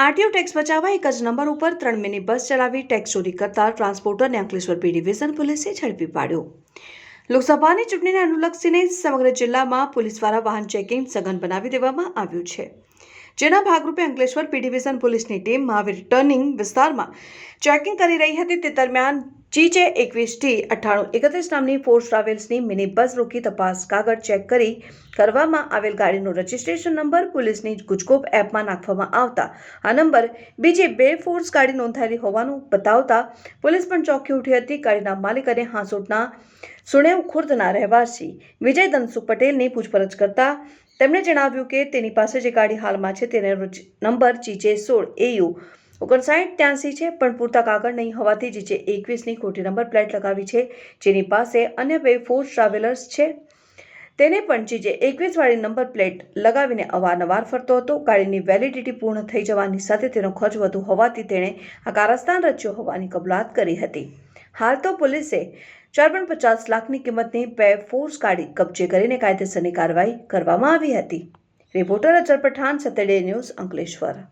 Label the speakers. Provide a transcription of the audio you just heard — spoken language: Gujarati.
Speaker 1: આરટીઓ ટેક્સ બચાવવા એક જ નંબર ઉપર ત્રણ મિની બસ ચલાવી ટેક્સ ચોરી કરતા ટ્રાન્સપોર્ટરને અંકલેશ્વર બી ડિવિઝન પોલીસે ઝડપી પાડ્યો. લોકસભાની ચૂંટણીને અનુલક્ષીને સમગ્ર જિલ્લામાં પોલીસ દ્વારા વાહન ચેકિંગ સઘન બનાવી દેવામાં આવ્યું છે. જેના ભાગરૂપે અંકલેશ્વર પી ડિવિઝન પોલીસની ટીમ મહાવીર ટર્નિંગ વિસ્તારમાં ચેકિંગ કરી રહી હતી. તે દરમિયાન જીજે એકવીસ ટી અઠ્ઠાણું એકત્રીસ નામની ફોર્સ ટ્રાવેલ્સની મિની બસ રોકી તપાસ કાગળ ચેક કરી કરવામાં આવેલ ગાડીનો રજિસ્ટ્રેશન નંબર પોલીસની ગુજકોપ એપમાં નાખવામાં આવતા. આ નંબર બીજી બે ફોર્સ ગાડી નોંધાયેલી હોવાનું બતાવતા પોલીસ પણ ચોંકી ઉઠી હતી. ગાડીના માલિક અને હાંસોટના સુણેવ ખુર્દના રહેવાસી વિજય ધનસુખ પટેલની પૂછપરછ કરતા તેમણે જણાવ્યું કે તેની પાસે જે ગાડી હાલમાં છે તેનો નંબર ચીચે સોળ એયુ ઓગણસાઠ ત્યાંસી છે, પણ પૂરતા કાગળ નહીં હોવાથી જે એકવીસની ખોટી નંબર પ્લેટ લગાવી છે, જેની પાસે અન્ય બે ફોર્સ ટ્રાવેલર્સ છે. તેને પણ જીજે એકવીસવાળી નંબર પ્લેટ લગાવીને અવારનવાર ફરતો હતો. ગાડીની વેલિડિટી પૂર્ણ થઈ જવાની સાથે તેનો ખર્ચ વધુ હોવાથી તેણે આ કારસ્તાન રચ્યો હોવાની કબૂલાત કરી હતી. હાલ તો પોલીસે ચાર પણ પચાસ લાખની કિંમતની બે ફોર્સ ગાડી કબજે કરીને કાયદેસરની કાર્યવાહી કરવામાં આવી હતી. રિપોર્ટર અજર પઠાણ સતેડે ન્યૂઝ અંકલેશ્વર.